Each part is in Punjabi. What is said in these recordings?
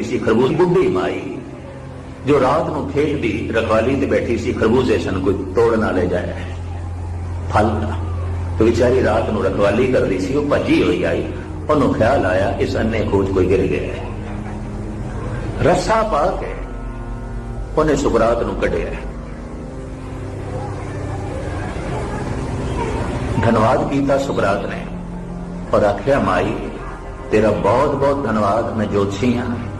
ਸੀ ਖਰਬੂਜ਼ ਬੁੱਢੀ ਮਾਈ। ਜੋ ਰਾਤ ਨੂੰ ਖੇਡਦੀ ਰਖਵਾਲੀ ਤੇ ਬੈਠੀ ਸੀ, ਖਰਬੂਜ਼ੇ ਸਨ, ਕੋਈ ਤੋੜ ਨਾ ਲੈ ਜਾਏ। ਫਲ ਤੇ ਵਿਚਾਰੀ ਰਾਤ ਨੂੰ ਰਖਵਾਲੀ ਕਰਦੀ ਸੀ, ਉਹ ਭੱਜੀ ਹੋਈ ਆਈ। ਉਹਨੂੰ ਖਿਆਲ ਆਇਆ, ਇਸ ਅੰਨੇ ਖੋਜ ਕੋਈ ਗਿਰ ਗਿਆ ਹੈ। ਰੱਸਾ ਪਾ ਕੇ ਉਹਨੇ ਸੁਕਰਾਤ ਨੂੰ ਕੱਢਿਆ ਧੰਨਵਾਦ ਕੀਤਾ ਸੁਕਰਾਤ ਨੇ। ਔਰ ਆਖਿਆ, ਮਾਈ, ਤੇਰਾ ਬਹੁਤ ਬਹੁਤ ਧੰਨਵਾਦ, ਮੈਂ ਜੋਤਸ਼ੀ ਹਾਂ।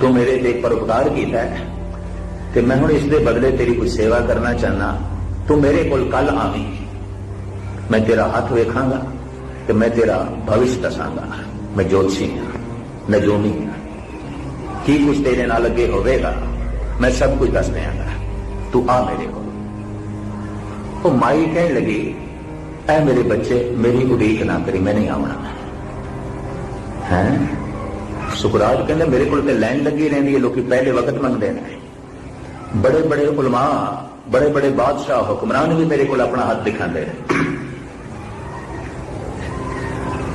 ਤੂੰ ਮੇਰੇ ਤੇ ਪਰਉਪਕਾਰ ਕੀਤਾ ਹੈ। ਤੇ ਮੈਂ ਹੁਣ ਇਸ ਦੇ ਬਦਲੇ ਤੇਰੀ ਕੋਈ ਸੇਵਾ ਕਰਨਾ ਚਾਹਨਾ ਤੂੰ ਮੇਰੇ ਕੋਲ ਕੱਲ ਆਵੀਂ। ਮੈਂ ਤੇਰਾ ਹੱਥ ਵੇਖਾਂਗਾ ਤੇ ਮੈਂ ਤੇਰਾ ਭਵਿਸ਼ ਦੱਸਾਂਗਾ। ਮੈਂ ਜੋਤਸ਼ੀ ਹਾਂ ਨਜੂਮੀ ਹਾਂ। ਕੀ ਕੁਛ ਤੇਰੇ ਨਾਲ ਅੱਗੇ ਹੋਵੇਗਾ, ਮੈਂ ਸਭ ਕੁਝ ਦੱਸ ਦਿਆਂਗਾ। ਤੂੰ ਆ ਮੇਰੇ ਕੋਲ। ਉਹ ਮਾਈ ਕਹਿਣ ਲੱਗੀ, ਐ ਮੇਰੇ ਬੱਚੇ, ਮੇਰੀ ਉਡੀਕ ਨਾ ਕਰੀ, ਮੈਂ ਨਹੀਂ ਆਉਣਾ। ਹੈ? ਸੁਖਰਾਜ ਕਹਿੰਦੇ, ਮੇਰੇ ਕੋਲ ਤੇ ਲਾਈਨ ਲੱਗੀ ਰਹਿੰਦੀ ਹੈ, ਲੋਕੀ ਪਹਿਲੇ ਵਕਤ ਮੰਗਦੇ ਨੇ। ਬੜੇ ਬੜੇ ਉਲਮਾ, ਬੜੇ ਬੜੇ ਬਾਦਸ਼ਾਹ ਹੁਕਮਰਾਨ ਵੀ ਮੇਰੇ ਕੋਲ ਆਪਣਾ ਹੱਥ ਦਿਖਾਉਂਦੇ ਨੇ।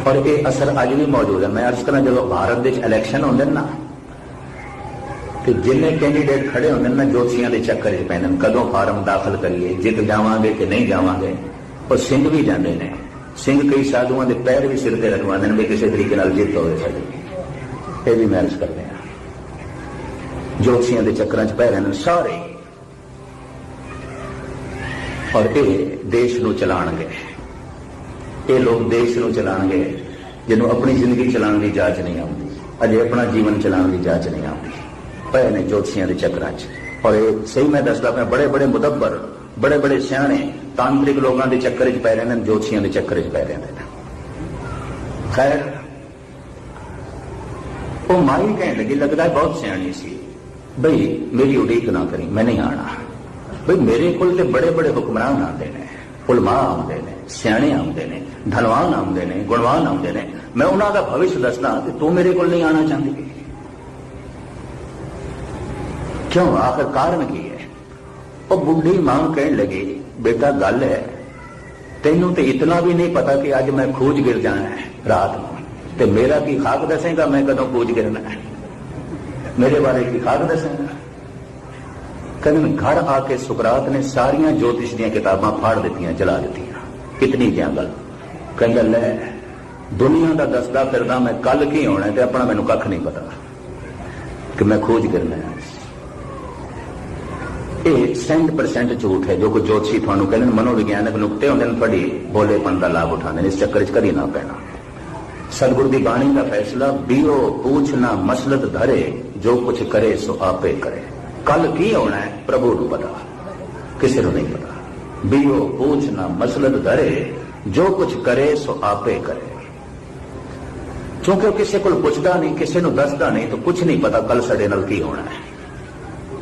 ਔਰ ਇਹ ਅਸਰ ਅੱਜ ਵੀ ਮੌਜੂਦ ਹੈ। ਮੈਂ ਅਰਜ਼ ਕਰਾਂ, ਜਦੋਂ ਭਾਰਤ ਦੇ ਵਿੱਚ ਇਲੈਕਸ਼ਨ ਹੁੰਦੇ ਨੇ ਨਾ, ਤੇ ਜਿੰਨੇ ਕੈਂਡੀਡੇਟ ਖੜੇ ਹੁੰਦੇ ਨੇ ਨਾ ਜੋਤੀਆਂ ਦੇ ਚੱਕਰ 'ਚ ਪੈਂਦੇ। ਨੇ ਕਦੋਂ ਫਾਰਮ ਦਾਖਲ ਕਰੀਏ, ਜਿੱਤ ਜਾਵਾਂਗੇ ਕਿ ਨਹੀਂ ਜਾਵਾਂਗੇ, ਉਹ ਸਿੰਘ ਵੀ ਜਾਂਦੇ ਨੇ। ਸਿੰਘ ਕਈ ਸਾਧੂਆਂ ਦੇ ਪੈਰ ਵੀ ਸਿਰ ਤੇ ਰਖਵਾਉਂਦੇ ਨੇ, ਵੀ ਕਿਸੇ ਤਰੀਕੇ ਨਾਲ ਜਿੱਤ ਹੋਵੇ ਸਾਡੀ। ਇਹ ਵੀ ਮੈਰਿਜ ਕਰਦੇ ਆ। ਜੋਤਸ਼ੀਆਂ ਦੇ ਚੱਕਰਾਂ 'ਚ ਪੈ ਰਹੇ ਨੇ ਸਾਰੇ। ਔਰ ਇਹ ਦੇਸ਼ ਨੂੰ ਚਲਾਣਗੇ। ਇਹ ਲੋਕ ਦੇਸ਼ ਨੂੰ ਚਲਾਣਗੇ, ਜਿਹਨੂੰ ਆਪਣੀ ਜ਼ਿੰਦਗੀ ਚਲਾਉਣ ਦੀ ਜਾਚ ਨਹੀਂ ਆਉਂਦੀ। ਅਜੇ ਆਪਣਾ ਜੀਵਨ ਚਲਾਉਣ ਦੀ ਜਾਚ ਨਹੀਂ ਆਉਂਦੀ। ਪਏ ਨੇ ਜੋਤਸ਼ੀਆਂ ਦੇ ਚੱਕਰਾਂ 'ਚ। ਔਰ ਇਹ ਸਹੀ ਮੈਂ ਦੱਸਦਾ ਪਿਆ ਬੜੇ ਬੜੇ ਮੁਦੱਬਰ ਬੜੇ ਬੜੇ ਸਿਆਣੇ, ਤਾਂਤਰਿਕ ਲੋਕਾਂ ਦੇ ਚੱਕਰ 'ਚ ਪੈ ਰਹੇ ਨੇ, ਜੋਤਸ਼ੀਆਂ ਦੇ ਚੱਕਰ 'ਚ ਪੈ ਰਹੇ ਨੇ। ਖੈਰ ਉਹ ਮਾਈ ਕਹਿਣ ਲੱਗੀ, ਲੱਗਦਾ ਬਹੁਤ ਸਿਆਣੀ ਸੀ। ਬਈ, ਮੇਰੀ ਉਡੀਕ ਨਾ ਕਰੀ, ਮੈਂ ਨਹੀਂ ਆਣਾ ਬਈ, ਮੇਰੇ ਕੋਲ ਤੇ ਬੜੇ ਬੜੇ ਹੁਕਮਰਾਨ ਆਉਂਦੇ ਨੇ, ਉਲਮਾ ਆਉਂਦੇ ਨੇ, ਸਿਆਣੇ ਆਉਂਦੇ ਨੇ, ਧਨਵਾਨ ਆਉਂਦੇ ਨੇ, ਗੁਣਵਾਨ ਆਉਂਦੇ ਨੇ। ਮੈਂ ਉਹਨਾਂ ਦਾ ਭਵਿੱਖ ਦੱਸਦਾ ਤੇ ਤੂੰ ਮੇਰੇ ਕੋਲ ਨਹੀਂ ਆਣਾ ਚਾਹੁੰਦੀ। ਕਿਉਂ? ਆਖਰ ਕਾਰਨ ਕੀ ਹੈ? ਉਹ ਬੁੱਢੀ ਮਾਂ ਕਹਿਣ ਲੱਗੀ, ਬੇਟਾ, ਗੱਲ ਹੈ, ਤੈਨੂੰ ਤੇ ਇਤਨਾ ਵੀ ਨਹੀਂ ਪਤਾ ਕਿ ਅੱਜ ਮੈਂ ਖੋਜ ਗਿਰ ਜਾਣਾ ਹੈ, ਰਾਤ ਨੂੰ। ਤੇ ਮੇਰਾ ਕੀ ਖਾਕ ਦੱਸੇਗਾ? ਮੈਂ ਕਦੋਂ ਖੋਜ ਗਿਰਨਾ ਮੇਰੇ ਬਾਰੇ ਕੀ ਖਾਕ ਦੱਸੇਗਾ? ਕਹਿੰਦੇ ਘਰ ਆ ਕੇ ਸੁਕਰਾਤ ਨੇ ਸਾਰੀਆਂ ਜੋਤਿਸ਼ ਦੀਆਂ ਕਿਤਾਬਾਂ ਫਾੜ ਦਿੱਤੀਆਂ, ਜਲਾ ਦਿੱਤੀਆਂ। ਕਿਤਨੀ ਜੰਗਲ ਕਹਿੰਦਾ, ਲੈ, ਦੁਨੀਆ ਦਾ ਦੱਸਦਾ ਫਿਰਦਾ ਮੈਂ ਕੱਲ ਕੀ ਹੋਣਾ ਤੇ ਆਪਣਾ ਮੈਨੂੰ ਕੱਖ ਨਹੀਂ ਪਤਾ। ਕਿ ਮੈਂ ਖੋਜ ਕਰਨਾ ਇਹ 100% ਝੂਠ ਹੈ, ਜੋ ਕੋ ਜੋਤਸ਼ੀ ਤੁਹਾਨੂੰ ਕਹਿੰਦੇ ਨੇ, ਮਨੋਵਿਗਿਆਨਕ ਨੁਕਤੇ ਹੁੰਦੇ ਨੇ, ਤੁਹਾਡੀ ਬੋਲੇਪਨ ਦਾ ਲਾਭ ਉਠਾਉਂਦੇ ਨੇ, ਇਸ ਚੱਕਰ 'ਚ ਕਦੀ ਨਾ ਪੈਣਾ। ਸਤਿਗੁਰ ਦੀ ਬਾਣੀ ਦਾ ਫੈਸਲਾ ਬੀਓ ਪੂਛਣਾ ਮਸਲਤ ਧਰੇ, ਜੋ ਕੁਛ ਕਰੇ ਸੋ ਆਪੇ ਕਰੇ। ਕੱਲ ਕੀ ਹੋਣਾ ਹੈ? ਪ੍ਰਭੂ ਨੂੰ ਪਤਾ। ਕਿਸੇ ਨੂੰ ਨਹੀਂ ਪਤਾ। ਬੀਓ ਪੂਛਣਾ ਮਸਲਤ ਧਰੇ, ਜੋ ਕੁਛ ਕਰੇ ਸੋ ਆਪੇ ਕਰੇ। ਕਿਉਂਕਿ ਉਹ ਕਿਸੇ ਕੋਲ ਪੁੱਛਦਾ ਨਹੀਂ, ਕਿਸੇ ਨੂੰ ਦੱਸਦਾ ਨਹੀਂ, ਤਾਂ ਕੁਝ ਨਹੀਂ ਪਤਾ ਕੱਲ ਸਾਡੇ ਨਾਲ ਕੀ ਹੋਣਾ ਹੈ।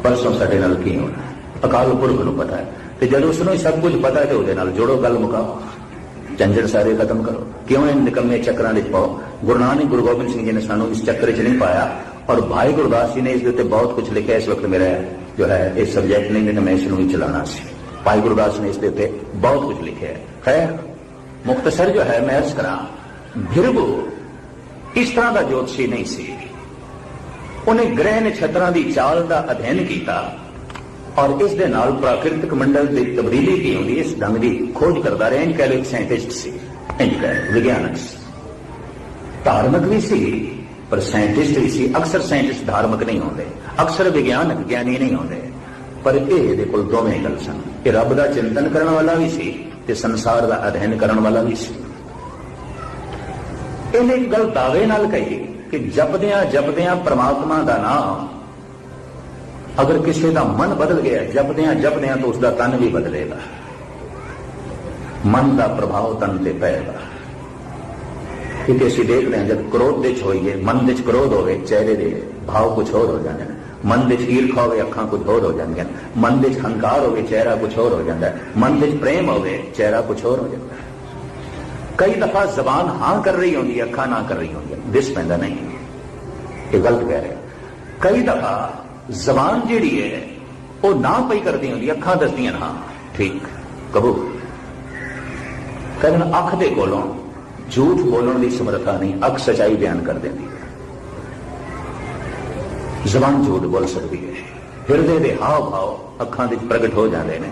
ਪਰਸੋਂ ਸਾਡੇ ਨਾਲ ਕੀ ਹੋਣਾ ਹੈ? ਅਕਾਲ ਪੁਰਖ ਨੂੰ ਪਤਾ ਹੈ। ਤੇ ਜਦੋਂ ਉਸ ਨੂੰ ਸਭ ਕੁਝ ਪਤਾ ਹੈ, ਤੇ ਉਹਦੇ ਨਾਲ ਜੋੜੋ, ਗੱਲ ਮੁਕਾਓ। ਝੰਜੜ ਸਾਰੇ ਖਤਮ ਕਰੋ। ਕਿਉਂ ਇਹ ਨਿਕੰਮੇ ਚੱਕਰਾਂ ਵਿੱਚ ਪਾਓ? ਗੁਰੂ ਨਾਨਕ, ਗੁਰੂ ਗੋਬਿੰਦ ਸਿੰਘ ਜੀ ਨੇ ਸਾਨੂੰ ਇਸ ਚੱਕਰ 'ਚ ਨਹੀਂ ਪਾਇਆ। ਔਰ ਭਾਈ ਗੁਰਦਾਸ ਜੀ ਨੇ ਇਸ ਦੇ ਉੱਤੇ ਬਹੁਤ ਕੁਝ ਲਿਖਿਆ, ਇਸ ਵਕਤ ਮੇਰਾ ਜੋ ਹੈ, ਇਹ ਸਬਜੈਕਟ ਨਹੀਂ ਮੈਂ ਇਸ ਨੂੰ ਹੀ ਚਲਾਉਣਾ ਸੀ। ਭਾਈ ਗੁਰਦਾਸ ਨੇ ਇਸ ਦੇ ਉੱਤੇ ਬਹੁਤ ਕੁਝ ਲਿਖਿਆ ਹੈ। ਖੈਰ ਮੁਖਤਸਰ ਜੋ ਹੈ, ਮੈਂ ਅਰਜ਼ ਕਰਾਂ ਭਿਰਬੂ ਇਸ ਤਰ੍ਹਾਂ ਦਾ ਜੋਤਸ਼ੀ ਨਹੀਂ ਸੀ। ਉਹਨੇ ਗ੍ਰਹਿ ਨਛੱਤਰਾਂ ਦੀ ਚਾਲ ਦਾ ਅਧਿਐਨ ਕੀਤਾ। ਔਰ ਇਸ ਦੇ ਨਾਲ ਪ੍ਰਾਕਿਰਤਿਕ ਮੰਡਲ ਦੀ ਤਬਦੀਲੀ ਕੀ ਹੁੰਦੀ ਇਸ ਢੰਗ ਦੀ ਖੋਜ ਕਰਦਾ ਰਿਹਾ ਇਨਕਾ ਇੱਕ ਸਾਇੰਟਿਸਟ ਸੀ। ਇਨਕਾ ਵਿਗਿਆਨਕ ਧਾਰਮਿਕ ਵੀ ਸੀ, ਪਰ ਸਾਇੰਟਿਸਟ ਵੀ ਸੀ। ਅਕਸਰ ਸਾਇੰਟਿਸਟ ਧਾਰਮਿਕ ਨਹੀਂ ਹੁੰਦੇ। ਅਕਸਰ ਵਿਗਿਆਨਕ ਗਿਆਨੀ ਨਹੀਂ ਹੁੰਦੇ। ਪਰ ਇਹ ਇਹਦੇ ਕੋਲ ਦੋਵੇਂ ਗੱਲ ਸਨ। ਇਹ ਰੱਬ ਦਾ ਚਿੰਤਨ ਕਰਨ ਵਾਲਾ ਵੀ ਸੀ ਤੇ ਸੰਸਾਰ ਦਾ ਅਧਿਐਨ ਕਰਨ ਵਾਲਾ ਵੀ ਸੀ। ਇਹਨੇ ਇੱਕ ਗੱਲ ਦਾਅਵੇ ਨਾਲ ਕਹੀ ਕਿ ਜਪਦਿਆਂ ਜਪਦਿਆਂ ਪ੍ਰਮਾਤਮਾ ਦਾ ਨਾਮ ਅਗਰ ਕਿਸੇ ਦਾ ਮਨ ਬਦਲ ਗਿਆ, ਜਪਦਿਆਂ ਜਪਦਿਆਂ ਤਾਂ ਉਸ ਦਾ ਤਨ ਵੀ ਬਦਲੇਗਾ। ਮਨ ਦਾ ਪ੍ਰਭਾਵ ਤਨ ਤੇ ਪਏਗਾ ਕਿਉਂਕਿ ਅਸੀਂ ਦੇਖਦੇ ਹਾਂ, ਜਦ ਕ੍ਰੋਧ ਵਿੱਚ ਹੋਈਏ, ਮਨ ਵਿੱਚ ਕ੍ਰੋਧ ਹੋਵੇ, ਚਿਹਰੇ ਦੇ ਭਾਵ ਕੁਝ ਹੋਰ ਹੋ ਜਾਂਦੇ ਨੇ। ਮਨ ਵਿੱਚ ਈਰਖਾ ਹੋਵੇ ਅੱਖਾਂ ਕੁਝ ਹੋਰ ਹੋ ਜਾਂਦੀਆਂ ਮਨ ਵਿੱਚ ਹੰਕਾਰ ਹੋਵੇ, ਚਿਹਰਾ ਕੁਝ ਹੋਰ ਹੋ ਜਾਂਦਾ ਮਨ ਵਿੱਚ ਪ੍ਰੇਮ ਹੋਵੇ, ਚਿਹਰਾ ਕੁਝ ਹੋਰ ਹੋ ਜਾਂਦਾ ਕਈ ਦਫਾ ਜ਼ਬਾਨ ਹਾਂ ਕਰ ਰਹੀ ਹੁੰਦੀ ਹੈ, ਅੱਖਾਂ ਨਾ ਕਰ ਰਹੀ ਹੁੰਦੀਆਂ ਦਿਸ ਪੈਂਦਾ ਨਹੀਂ। ਇਹ ਗਲਤ ਕਹਿ ਰਿਹਾ ਕਈ ਦਫਾ ਜ਼ਬਾਨ ਜਿਹੜੀ ਹੈ ਉਹ ਨਾ ਪਈ ਕਰਦੀ ਹੁੰਦੀ ਅੱਖਾਂ ਦੱਸਦੀਆਂ ਹਾਂ ਠੀਕ ਕਬੂਲ। ਕਰਨ ਅੱਖ ਦੇ ਕੋਲੋਂ ਝੂਠ ਬੋਲਣ ਦੀ ਸਮਰੱਥਾ ਨਹੀਂ ਅੱਖ ਸਚਾਈ ਬਿਆਨ ਕਰ ਦਿੰਦੀ ਹੈ। ਜ਼ਬਾਨ ਝੂਠ ਬੋਲ ਸਕਦੀ ਹੈ। ਹਿਰਦੇ ਦੇ ਹਾਵ ਭਾਵ ਅੱਖਾਂ ਦੇ ਪ੍ਰਗਟ ਹੋ ਜਾਂਦੇ ਨੇ।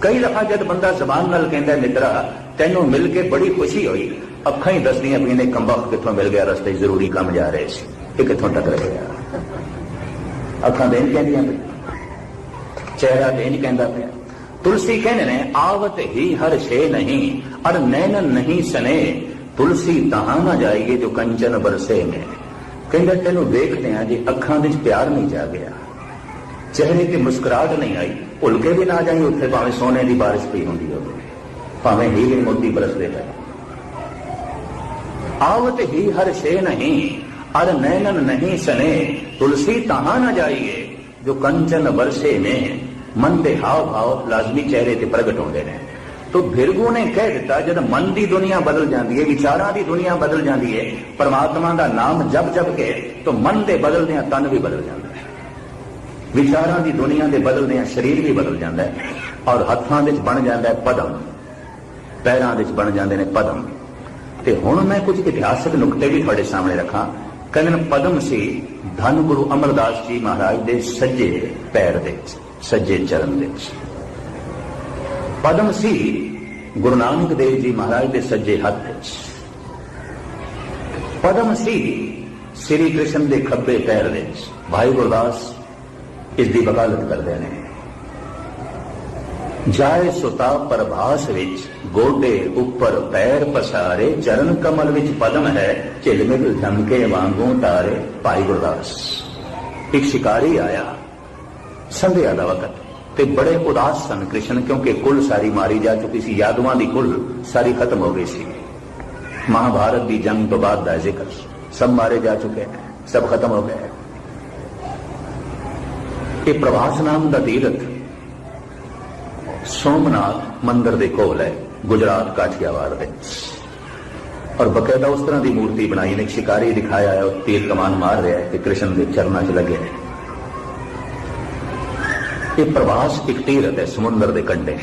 ਕਈ ਦਫਾ ਜਦ ਬੰਦਾ ਜ਼ਬਾਨ ਨਾਲ ਕਹਿੰਦਾ ਹੈ, ਮਿੱਤਰਾ ਤੈਨੂੰ ਮਿਲ ਕੇ ਬੜੀ ਖੁਸ਼ੀ ਹੋਈ। ਅੱਖਾਂ ਹੀ ਦੱਸਦੀਆਂ ਵੀ ਇਹਨੇ ਕੰਬਖ ਕਿੱਥੋਂ ਮਿਲ ਗਿਆ ਰਸਤੇ ਜ਼ਰੂਰੀ ਕੰਮ ਜਾ ਰਹੇ ਸੀ। ਇਹ ਕਿੱਥੋਂ ਟਕਰ ਗਿਆ? ਅੱਖਾਂ ਦੇਣ ਕਹਿੰਦੀਆਂ ਪਈ ਚਿਹਰਾ ਦੇਣ ਕਹਿੰਦਾ ਪਿਆ। ਤੁਲਸੀ ਕਹਿੰਦੇ ਨੇ, ਆਵਤ ਹੀ ਹਰ ਸ਼ੇ ਨਹੀਂ ਅਰ ਨੈਨਨ ਨਹੀਂ ਸਨੇ। ਤੁਲਸੀ ਤਹਾਂ ਨਾ ਜਾਈਏ ਜੋ ਕੰਚਨ ਬਰਸੇ ਨੇ। ਕਹਿੰਦਾ, ਤੈਨੂੰ ਵੇਖਦੇ ਆ ਜੇ ਅੱਖਾਂ ਵਿੱਚ ਪਿਆਰ ਨਹੀਂ ਜਾ ਗਿਆ। ਚਿਹਰੇ ਤੇ ਮੁਸਕਰਾਹਟ ਨਹੀਂ ਆਈ। ਉਲਕੇ ਵੀ ਨਾ ਜਾਈ ਉੱਥੇ, ਭਾਵੇਂ ਸੋਨੇ ਦੀ بارش ਪਈ ਹੁੰਦੀ ਹੋਵੇ। ਭਾਵੇਂ ਹੀਰੇ ਮੋਤੀ ਬਰਸਦੇ ਪਏ। ਆਵਤ ਹੀ ਹਰ ਸ਼ੇ ਨਹੀਂ अर नैनन नहीं सने तुलसी तहां न जाइए जो कंचन वर्षे में ਮਨ ਦੇ ਹਾਵ ਭਾਵ ਲਾਜ਼ਮੀ ਚਿਹਰੇ ਤੇ ਪ੍ਰਗਟ ਹੁੰਦੇ ਨੇ ਤੋ ਭਿਰਗੂ ਨੇ ਕਹਿ ਦਿੱਤਾ ਜਦ ਮਨ ਦੀ ਦੁਨੀਆ ਬਦਲ ਜਾਂਦੀ ਹੈ ਵਿਚਾਰਾਂ ਦੀ ਦੁਨੀਆ ਬਦਲ ਜਾਂਦੀ ਹੈ ਪਰਮਾਤਮਾ ਦਾ ਨਾਮ ਜਪ ਜਪ ਕੇ ਤੋ ਮਨ ਦੇ ਬਦਲਦਿਆਂ ਤਨ ਵੀ ਬਦਲ ਜਾਂਦਾ ਹੈ ਵਿਚਾਰਾਂ ਦੀ ਦੁਨੀਆ ਦੇ ਬਦਲਦਿਆਂ ਸਰੀਰ ਵੀ ਬਦਲ ਜਾਂਦਾ ਹੈ ਔਰ ਹੱਥਾਂ ਵਿੱਚ ਬਣ ਜਾਂਦਾ ਹੈ ਪਦਮ ਪੈਰਾਂ ਵਿੱਚ ਬਣ ਜਾਂਦੇ ਨੇ ਪਦਮ ਤੇ ਹੁਣ ਮੈਂ ਕੁਝ ਇਤਿਹਾਸਕ ਨੁਕਤੇ ਵੀ ਤੁਹਾਡੇ ਸਾਹਮਣੇ ਰੱਖਾਂ ਕਹਿੰਦੇ ਪਦਮ ਸੀ ਧੰਨ ਗੁਰੂ ਅਮਰਦਾਸ ਜੀ ਮਹਾਰਾਜ ਦੇ ਸੱਜੇ ਪੈਰ ਦੇ ਵਿੱਚ, ਸੱਜੇ ਚਰਨ ਦੇ ਵਿੱਚ। ਪਦਮ ਸੀ ਗੁਰੂ ਨਾਨਕ ਦੇਵ ਜੀ ਮਹਾਰਾਜ ਦੇ ਸੱਜੇ ਹੱਥ ਵਿੱਚ। ਪਦਮ ਸੀ ਸ੍ਰੀ ਕ੍ਰਿਸ਼ਨ ਦੇ ਖੱਬੇ ਪੈਰ ਦੇ ਵਿੱਚ। ਭਾਈ ਗੁਰਦਾਸ ਇਸ ਦੀ ਵਕਾਲਤ ਕਰਦੇ ਨੇ। ਜਾਏ ਸੁਤਾ ਪ੍ਰਭਾਸ ਵਿੱਚ ਗੋਡੇ ਉੱਪਰ ਪੈਰ ਪਸਾਰੇ, ਚਰਨ ਕਮਲ ਵਿੱਚ ਪਦਮ ਹੈ ਝਿਲਮਿਲ ਧਮਕੇ ਵਾਂਗੂ ਤਾਰੇ, ਭਾਈ ਗੁਰਦਾਸ। ਇੱਕ ਸ਼ਿਕਾਰੀ ਆਇਆ। ਸੰਧਿਆ ਦਾ ਵਕਤ। ਤੇ ਬੜੇ ਉਦਾਸ ਸਨ ਕ੍ਰਿਸ਼ਨ, ਕਿਉਂਕਿ ਕੁੱਲ ਸਾਰੀ ਮਾਰੀ ਜਾ ਚੁੱਕੀ ਸੀ, ਯਾਦਵਾਂ ਦੀ ਕੁੱਲ ਸਾਰੀ ਖਤਮ ਹੋ ਗਈ ਸੀ। ਮਹਾਭਾਰਤ ਦੀ ਜੰਗ ਤੋਂ ਬਾਅਦ ਦਾ ਜ਼ਿਕਰ। ਸਭ ਮਾਰੇ ਜਾ ਚੁੱਕੇ ਸਭ ਖਤਮ ਹੋ ਗਏ। ਇਹ ਪ੍ਰਭਾਸ ਨਾਮ ਦਾ ਤੀਰਥ ਸੋਮਨਾਥ ਮੰਦਿਰ ਦੇ ਕੋਲ ਹੈ। ਗੁਜਰਾਤ ਕਾਠੀਆਵਾੜ ਦੇ ਔਰ ਬਕਾਇਦਾ ਉਸ ਤਰ੍ਹਾਂ ਦੀ ਮੂਰਤੀ ਬਣਾਈ ਨੇ, ਸ਼ਿਕਾਰੀ ਦਿਖਾਇਆ ਹੈ, ਉਹ ਤੀਰ ਕਮਾਨ ਮਾਰ ਰਿਹਾ ਹੈ ਤੇ ਕ੍ਰਿਸ਼ਨ ਦੇ ਚਰਨਾਂ 'ਚ ਲੱਗੇ ਨੇ। ਇਹ ਪ੍ਰਵਾਸ ਇੱਕ ਤੀਰਥ ਹੈ, ਸਮੁੰਦਰ ਦੇ ਕੰਢੇ।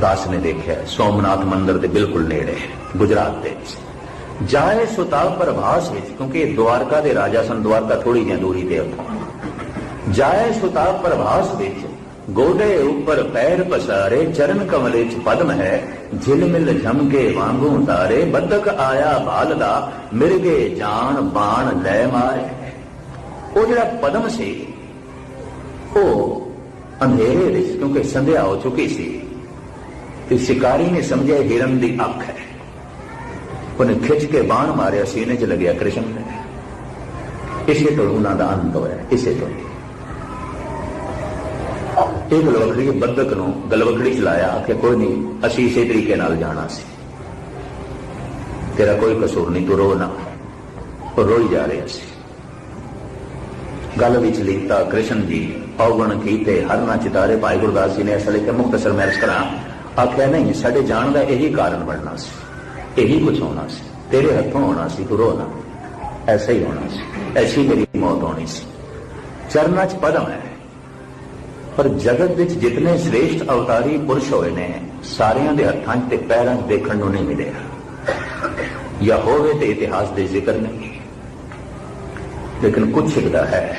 ਦਾਸ ਨੇ ਦੇਖਿਆ, ਸੋਮਨਾਥ ਮੰਦਿਰ ਦੇ ਬਿਲਕੁਲ ਨੇੜੇ, ਗੁਜਰਾਤ ਦੇ ਵਿੱਚ। ਜਾਏ ਸੁਤਾ ਪ੍ਰਭਾਸ ਵਿੱਚ, ਕਿਉਂਕਿ ਇਹ ਦੁਆਰਕਾ ਦੇ ਰਾਜਾ ਸਨ, ਦੁਆਰਕਾ ਥੋੜੀ ਜਿਹੀ ਦੂਰੀ ਤੇ ਉੱਥੋਂ ਜਾਏ ਸੁਤਾ ਪ੍ਰਭਾਸ ਵਿੱਚ ਗੋਡੇ ਉੱਪਰ ਪੈਰ ਪਸਾਰੇ, ਚਰਨ ਕਮਲੇ ਚ ਪਦਮ ਹੈ, ਝਿਲਮਿਲ ਝਮਕੇ ਵਾਂਗੂ ਤਾਰੇ ਬੱਦਕ ਆਇਆ ਬਾਲ ਦਾ ਮਿਰਗੇ ਜਾਨ ਬਾਣ ਲੈ ਮਾਰੇ। ਉਹ ਜਿਹੜਾ ਪਦਮ ਸੀ, ਉਹ ਅੰਧੇਰੇ ਵਿੱਚ, ਕਿਉਂਕਿ ਸੰਧਿਆ ਹੋ ਚੁੱਕੀ ਸੀ, ਤੇ ਸ਼ਿਕਾਰੀ ਨੇ ਸਮਝਿਆ ਹਿਰਨ ਦੀ ਅੱਖ ਹੈ। ਉਹਨੇ ਖਿੱਚ ਕੇ ਬਾਣ ਮਾਰਿਆ, ਸੀਨੇ 'ਚ ਲੱਗਿਆ ਕ੍ਰਿਸ਼ਨ ਨੇ। ਇਸੇ ਤੋਂ ਉਹਨਾਂ ਦਾ ਅੰਤ ਹੋਇਆ, ਇਸੇ ਤੋਂ। ਇਹ ਗਲਵਕੜੀ ਬੱਦਕ ਨੂੰ ਗਲਵਕੜੀ ਚਲਾਇਆ ਕਿ ਕੋਈ ਨਹੀਂ, ਅਸੀਂ ਇਸੇ ਤਰੀਕੇ ਨਾਲ ਜਾਣਾ ਸੀ। ਤੇਰਾ ਕੋਈ ਕਸੂਰ ਨਹੀਂ, ਤੂੰ ਰੋ ਨਾ। ਉਹ ਰੋਈ ਜਾ ਰਿਹਾ ਸੀ। ਗੱਲ ਵਿੱਚ ਲੀਤਾ ਕ੍ਰਿਸ਼ਨ ਜੀ ਔਗਣ ਕੀਤੇ ਹਰਨਾ ਚਿਤਾਰੇ ਭਾਈ ਗੁਰਦਾਸ ਜੀ ਨੇ ਅਸਲ ਕਿ ਮੁਖਤਸਰ ਮੈਂ ਅਰਜ਼ ਕਰਾਂ? ਆਖਿਆ, ਨਹੀਂ, ਸਾਡੇ ਜਾਣ ਦਾ ਇਹੀ ਕਾਰਨ ਬਣਨਾ ਸੀ। ਇਹੀ ਕੁਝ ਹੋਣਾ ਸੀ। ਤੇਰੇ ਹੱਥੋਂ ਹੋਣਾ ਸੀ, ਤੂੰ ਰੋ ਨਾ। ਐਸਾ ਹੀ ਹੋਣਾ ਸੀ। ਐਸੀ ਮੇਰੀ ਮੌਤ ਹੋਣੀ ਸੀ। ਚਰਨਾਂ 'ਚ ਪਦਮ ਹੈ। ਪਰ ਜਗਤ ਵਿੱਚ ਜਿਤਨੇ ਸ੍ਰੇਸ਼ਟ ਅਵਤਾਰੀ ਪੁਰਸ਼ ਹੋਏ ਨੇ, ਸਾਰਿਆਂ ਦੇ ਹੱਥਾਂ 'ਚ ਤੇ ਪੈਰਾਂ 'ਚ ਦੇਖਣ ਨੂੰ ਨਹੀਂ ਮਿਲਿਆ। ਜਾਂ ਹੋਵੇ ਤੇ ਇਤਿਹਾਸ ਦੇ ਜ਼ਿਕਰ ਨਹੀਂ ਲੇਕਿਨ ਕੁਛ ਇੱਕ ਹੈ,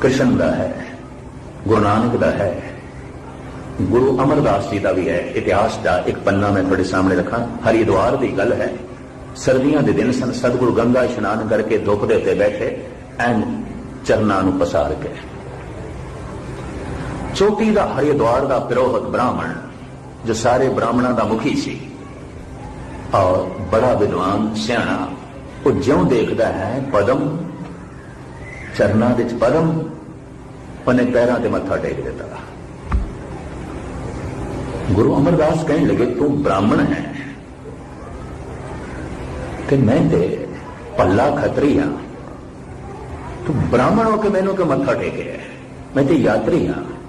ਕ੍ਰਿਸ਼ਨ ਦਾ ਹੈ, ਗੁਰੂ ਨਾਨਕ ਦਾ ਹੈ। ਗੁਰੂ ਅਮਰਦਾਸ ਜੀ ਦਾ ਵੀ ਹੈ। ਇਤਿਹਾਸ ਦਾ ਇੱਕ ਪੰਨਾ ਮੈਂ ਤੁਹਾਡੇ ਸਾਹਮਣੇ ਰੱਖਾਂ। ਹਰਿਦੁਆਰ ਦੀ ਗੱਲ ਹੈ, ਸਰਦੀਆਂ ਦੇ ਦਿਨ ਸਨ, ਸਤਿਗੁਰੂ ਗੰਗਾ ਇਸ਼ਨਾਨ ਕਰਕੇ ਦੁੱਖ ਦੇ ਉੱਤੇ ਬੈਠੇ ਐਨ ਚਰਨਾਂ ਨੂੰ ਪਸਾਰ ਕੇ। ਚੋਟੀ ਦਾ ਹਰਿਦੁਆਰ ਦਾ ਪਿਰੋਹਕ ਬ੍ਰਾਹਮਣ, ਜੋ ਸਾਰੇ ਬ੍ਰਾਹਮਣਾਂ ਦਾ ਮੁਖੀ ਸੀ। ਔਰ ਬੜਾ ਵਿਦਵਾਨ ਸਿਆਣਾ, ਉਹ ਜਿਉਂ ਦੇਖਦਾ ਹੈ ਪਦਮ, ਚਰਨਾਂ ਵਿੱਚ ਪਦਮ, ਉਹਨੇ ਪੈਰਾਂ ਤੇ ਮੱਥਾ ਟੇਕ ਦਿੱਤਾ। ਗੁਰੂ ਅਮਰਦਾਸ ਕਹਿਣ ਲੱਗੇ, ਤੂੰ ਬ੍ਰਾਹਮਣ ਹੈ। ਤੇ ਮੈਂ ਤੇ ਪੱਲਾ ਖਤਰੀ ਹਾਂ। ਤੂੰ ਬ੍ਰਾਹਮਣ ਹੋ ਕੇ ਮੈਨੂੰ ਕਿ ਮੱਥਾ ਟੇਕਿਆ ਮੈਂ ਤੇ ਯਾਤਰੀ ਹਾਂ।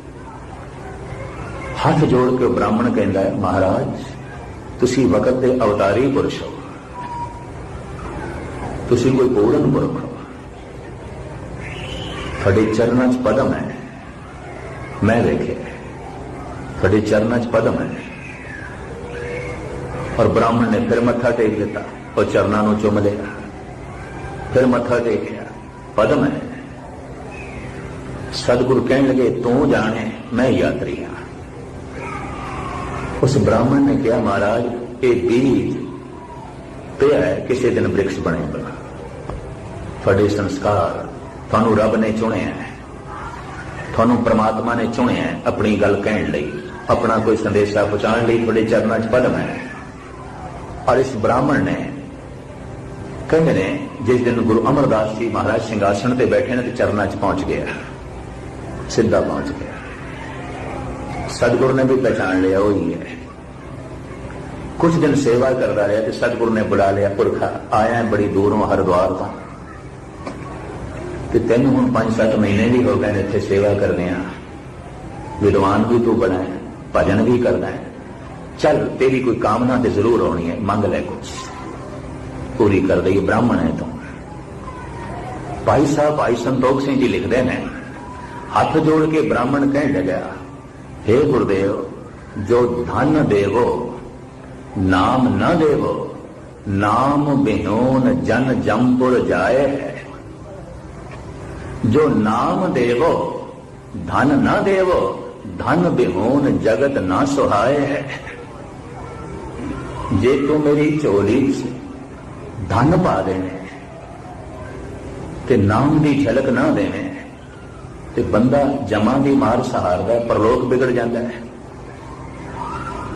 ਹੱਥ ਜੋੜ ਕੇ ਬ੍ਰਾਹਮਣ ਕਹਿੰਦਾ ਹੈ, ਮਹਾਰਾਜ, ਤੁਸੀਂ ਵਕਤ ਦੇ ਅਵਤਾਰੀ ਪੁਰਸ਼ ਹੋ। ਤੁਸੀਂ ਕੋਈ ਪੂਰਨ ਪੁਰਖ ਹੋ। ਤੁਹਾਡੇ ਚਰਨਾਂ 'ਚ ਪਦਮ ਹੈ। ਮੈਂ ਵੇਖਿਆ ਤੁਹਾਡੇ ਚਰਨਾਂ 'ਚ ਪਦਮ ਹੈ। ਔਰ ਬ੍ਰਾਹਮਣ ਨੇ ਫਿਰ ਮੱਥਾ ਟੇਕ ਦਿੱਤਾ, ਉਹ ਚਰਨਾਂ ਨੂੰ ਚੁੰਮ ਲਿਆ। ਫਿਰ ਮੱਥਾ ਟੇਕਿਆ, ਪਦਮ ਹੈ। ਸਤਿਗੁਰੂ ਕਹਿਣ ਲੱਗੇ, ਤੂੰ ਜਾਣੇ, ਮੈਂ ਯਾਤਰੀ ਹਾਂ। ਉਸ ਬ੍ਰਾਹਮਣ ਨੇ ਕਿਹਾ, ਮਹਾਰਾਜ, ਇਹ ਬੀਜ ਪਿਆ ਹੈ, ਕਿਸੇ ਦਿਨ ਬ੍ਰਿਕਸ਼ ਬਣੇਗਾ। ਤੁਹਾਡੇ ਸੰਸਕਾਰ ਤੁਹਾਨੂੰ ਰੱਬ ਨੇ ਚੁਣਿਆ ਹੈ। ਤੁਹਾਨੂੰ ਪ੍ਰਮਾਤਮਾ ਨੇ ਚੁਣਿਆ ਹੈ ਆਪਣੀ ਗੱਲ ਕਹਿਣ ਲਈ। ਆਪਣਾ ਕੋਈ ਸੰਦੇਸ਼ਾ ਪਹੁੰਚਾਉਣ ਲਈ ਤੁਹਾਡੇ ਚਰਨਾਂ 'ਚ ਪਦਮ ਹੈ। ਔਰ ਇਸ ਬ੍ਰਾਹਮਣ ਨੇ ਕਹਿੰਦੇ ਨੇ, ਜਿਸ ਦਿਨ ਗੁਰੂ ਅਮਰਦਾਸ ਜੀ ਮਹਾਰਾਜ ਸਿੰਘਾਸਣ ਤੇ ਬੈਠੇ ਨੇ ਤੇ ਚਰਨਾਂ 'ਚ ਪਹੁੰਚ ਗਿਆ। ਸਿੱਧਾ ਪਹੁੰਚ ਗਿਆ। ਸਤਿਗੁਰੂ ਨੇ ਵੀ ਪਛਾਣ ਲਿਆ, ਉਹ ਹੀ ਹੈ। ਕੁਝ ਦਿਨ ਸੇਵਾ ਕਰਦਾ ਰਿਹਾ ਤੇ ਸਤਿਗੁਰੂ ਨੇ ਬੁਲਾ ਲਿਆ, ਪੁਰਖਾ, ਆਇਆ ਹੈ ਬੜੀ ਦੂਰੋਂ, ਹਰਿਦੁਆਰ ਤੋਂ। ਤੇ ਤੈਨੂੰ ਹੁਣ 5-7 ਮਹੀਨੇ ਵੀ ਹੋ ਗਏ ਨੇ ਇੱਥੇ ਸੇਵਾ ਕਰਦੇ ਆ ਵਿਦਵਾਨ ਵੀ ਤੂੰ ਬਣਾ ਹੈ, ਭਜਨ ਵੀ ਕਰਦਾ ਹੈ। ਚੱਲ, ਤੇਰੀ ਕੋਈ ਕਾਮਨਾ ਤੇ ਜ਼ਰੂਰ ਹੋਣੀ ਹੈ, ਮੰਗ ਲੈ ਕੁਝ ਪੂਰੀ ਕਰ ਦੇ ਬ੍ਰਾਹਮਣ ਹੈ ਤੂੰ। ਭਾਈ ਸਾਹਿਬ, ਭਾਈ ਸੰਤੋਖ ਸਿੰਘ ਜੀ ਲਿਖਦੇ ਨੇ, ਹੱਥ ਜੋੜ ਕੇ ਬ੍ਰਾਹਮਣ ਕਹਿਣ ਲੱਗਾ हे ਗੁਰਦੇਵ ਜੋ ਧਨ ਦੇਵੋ ਨਾਮ न ਦੇਵੋ ਨਾਮ ਬਿਨੋਨ ਜਨ ਜੰਪੁਰ ਜਾਏ ਹੈ ਜੋ ਨਾਮ ਦੇਵੋ ਧਨ न ਦੇਵੋ ਧਨ ਬਿਹੋਨ ਜਗਤ ਨਾ ਸੁਹਾਏ ਹੈ ਜੇ ਤੂੰ ਮੇਰੀ ਝੋਲੀ 'ਚ ਧਨ ਪਾ ਦੇਣੇ ਤੇ ਨਾਮ ਦੀ ਝਲਕ ਨਾ ਦੇਣੇ ਤੇ ਬੰਦਾ ਜਮਾਂ ਦੀ ਮਾਰ ਸਹਾਰਦਾ ਪਰਲੋਕ ਵਿਗੜ ਜਾਂਦਾ ਹੈ।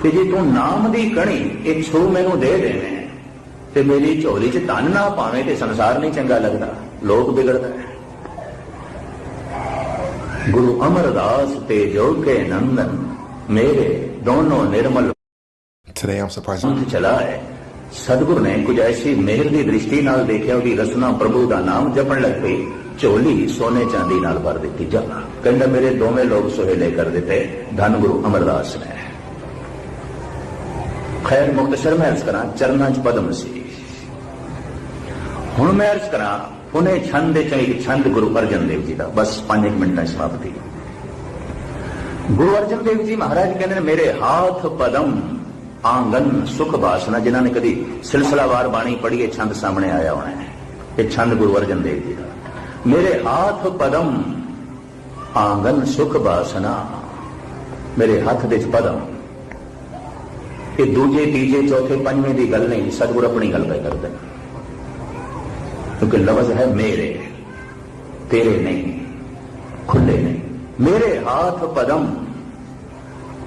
ਤੇ ਜੇ ਤੂੰ ਨਾਮ ਦੀ ਕਣੀ ਇਹ ਛੂ ਮੈਨੂੰ ਦੇ ਦੇਣੇ ਤੇ ਮੇਰੀ ਝੋਲੀ 'ਚ ਧਨ ਨਾ ਪਾਵੇਂ ਤੇ ਸੰਸਾਰ ਨਹੀਂ ਚੰਗਾ ਲੱਗਦਾ। ਲੋਕ ਵਿਗੜਦਾ ਹੈ। ਗੁਰੂ ਅਮਰਦਾਸ ਤੇ ਜੋ ਕੇ ਨੰਦਨ ਮੇਰੇ ਦੋਨੋਂ ਨਿਰਮਲ Today I'm surprised. ਸੰਤ ਚਲਾ ਹੈ। ਸਤਿਗੁਰ ਨੇ ਕੁਝ ਐਸੀ ਮਿਹਰ ਦੀ ਦ੍ਰਿਸ਼ਟੀ ਨਾਲ ਦੇਖਿਆ ਉਹਦੀ ਰਸਨਾ ਪ੍ਰਭੂ ਦਾ ਨਾਮ ਜਪਣ ਲੱਗ ਪਈ, ਝੋਲੀ ਸੋਨੇ ਚਾਂਦੀ ਨਾਲ ਭਰ ਦਿੱਤੀ ਜਾ। ਕਹਿੰਦਾ, ਮੇਰੇ ਦੋਵੇਂ ਲੋਕ ਸੁਹੇਲੇ ਕਰ ਦਿੱਤੇ, ਧੰਨ ਗੁਰੂ ਅਮਰਦਾਸ ਨੇ। ਖੈਰ ਮੁਖਤਸਰ ਮੈਂ ਅਰਜ਼ ਕਰਾਂ, ਚਰਨਾਂ 'ਚ ਪਦਮ ਸੀ। ਹੁਣ ਮੈਂ ਅਰਜ਼ ਕਰਾਂ, ਉਹਨੇ ਛੰਦ ਦੇ ਚੋਂ ਛੰਦ ਗੁਰੂ ਅਰਜਨ ਦੇਵ ਜੀ ਦਾ। ਬਸ 5 ਮਿੰਟਾਂ 'ਚ ਸਮਾਪਤੀ। ਗੁਰੂ ਅਰਜਨ ਦੇਵ ਜੀ ਮਹਾਰਾਜ ਕਹਿੰਦੇ ਨੇ, ਮੇਰੇ ਹਾਥ ਪਦਮ ਆਂਗਨ ਸੁਖ ਬਾਸਨਾ, ਜਿਨ੍ਹਾਂ ਨੇ ਕਦੀ ਸਿਲਸਿਲਾਵਾਰ ਬਾਣੀ ਪੜ੍ਹੀਏ ਛੰਦ ਸਾਹਮਣੇ ਆਇਆ ਹੋਣਾ ਹੈ। ਇਹ ਛੰਦ ਗੁਰੂ ਅਰਜਨ ਦੇਵ ਜੀ ਦਾ। ਮੇਰੇ ਹਾਥ ਪਦਮ, ਆਂਗਨ ਸੁਖ ਬਾਸਨਾ। ਮੇਰੇ ਹੱਥ ਦੇ ਚ ਪਦਮ। ਇਹ ਦੂਜੇ, ਤੀਜੇ, ਚੌਥੇ, ਪੰਜਵੇਂ ਦੀ ਗੱਲ ਨਹੀਂ, ਸਤਿਗੁਰ ਆਪਣੀ ਗੱਲ ਪੈ ਕਰਦਾ। ਕਿਉਂਕਿ ਲਫ਼ਜ਼ ਹੈ ਮੇਰੇ, ਤੇਰੇ ਨਹੀਂ, ਖੁੱਲੇ ਨਹੀਂ। ਮੇਰੇ ਹਾਥ ਪਦਮ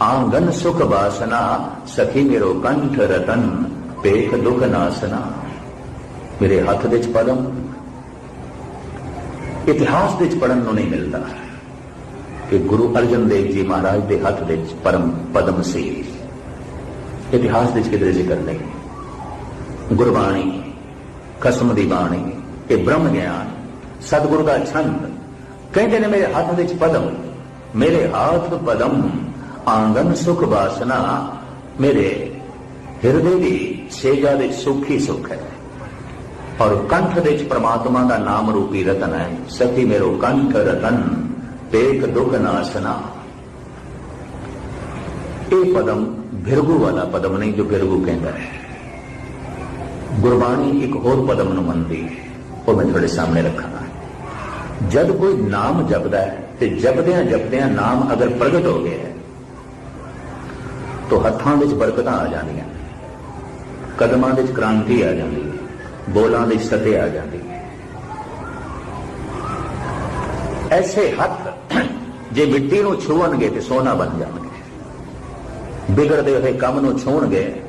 ਆਂਗਨ ਸੁਖ ਬਾਸਨਾ ਸਖੀ ਮੇਰੋ ਕੰਠ ਰਤਨ ਪੇਖ ਦੁਖ ਨਾਸਨਾ ਮੇਰੇ ਹੱਥ ਦੇ ਚ ਪਦਮ ਇਤਿਹਾਸ ਦੇ ਚ ਪੜਨ ਨੂੰ ਨਹੀਂ ਮਿਲਦਾ ਕਿ ਗੁਰੂ ਅਰਜਨ ਦੇਵ ਜੀ ਮਹਾਰਾਜ ਦੇ ਹੱਥ ਦੇ ਚ ਪਰਮ ਪਦਮ ਸੀ ਇਤਿਹਾਸ ਦੇ ਚ ਕਿਧਰੇ ਜ਼ਿਕਰ ਨਹੀਂ ਗੁਰਬਾਣੀ ਕਸਮ ਦੀ ਬਾਣੀ ਇਹ ਬ੍ਰਹਮ ਗਿਆਨ ਸਤਿਗੁਰੂ ਦਾ ਛੰਦ ਕਹਿੰਦੇ ਨੇ ਮੇਰੇ ਹੱਥ ਵਿੱਚ ਪਦਮ ਮੇਰੇ ਹੱਥ ਪਦਮ ਆਂਗਨ ਸੁਖ ਵਾਸਨਾ ਮੇਰੇ ਹਿਰਦੇ ਦੀ ਸੇਜਾ ਵਿੱਚ ਸੁਖੀ ਸੁਖ ਹੈ। ਔਰ ਕੰਠ ਵਿੱਚ ਪ੍ਰਮਾਤਮਾ ਦਾ ਨਾਮ ਰੂਪੀ ਰਤਨ ਹੈ। ਸਤੀ ਮੇਰੋ ਕੰਠ ਰਤਨ ਪੇਕ ਦੁਖ ਨਾਸਨਾ। ਇਹ ਪਦਮ ਬਿਰਗੂ ਵਾਲਾ ਪਦਮ ਨਹੀਂ ਜੋ ਬਿਰਗੂ ਕਹਿੰਦਾ ਹੈ। ਗੁਰਬਾਣੀ ਇੱਕ ਹੋਰ ਪਦਮ ਨੂੰ ਮੰਨਦੀ ਹੈ। ਉਹ ਮੈਂ ਤੁਹਾਡੇ ਸਾਹਮਣੇ ਰੱਖਾਂਗਾ। ਜਦ ਕੋਈ ਨਾਮ ਜਪਦਾ ਹੈ ਤੇ ਜਪਦਿਆਂ ਜਪਦਿਆਂ ਨਾਮ ਅਗਰ ਪ੍ਰਗਟ ਹੋ ਗਿਆ ਹੈ ਤਾਂ ਹੱਥਾਂ ਵਿੱਚ ਬਰਕਤਾਂ ਆ ਜਾਂਦੀਆਂ। ਕਦਮਾਂ ਵਿੱਚ ਕ੍ਰਾਂਤੀ ਆ ਜਾਂਦੀ। ਹੈ ਬੋਲਾਂ ਵਿੱਚ ਸਤੇ ਆ ਜਾਂਦੀ। ਹੈ ਐਸੇ ਹੱਥ ਜੇ ਮਿੱਟੀ ਨੂੰ ਛੂਣਗੇ ਤੇ ਸੋਨਾ ਬਣ ਜਾਣਗੇ। ਬਿਗੜਦੇ ਹੋਏ ਕੰਮ ਨੂੰ ਛੂਣਗੇ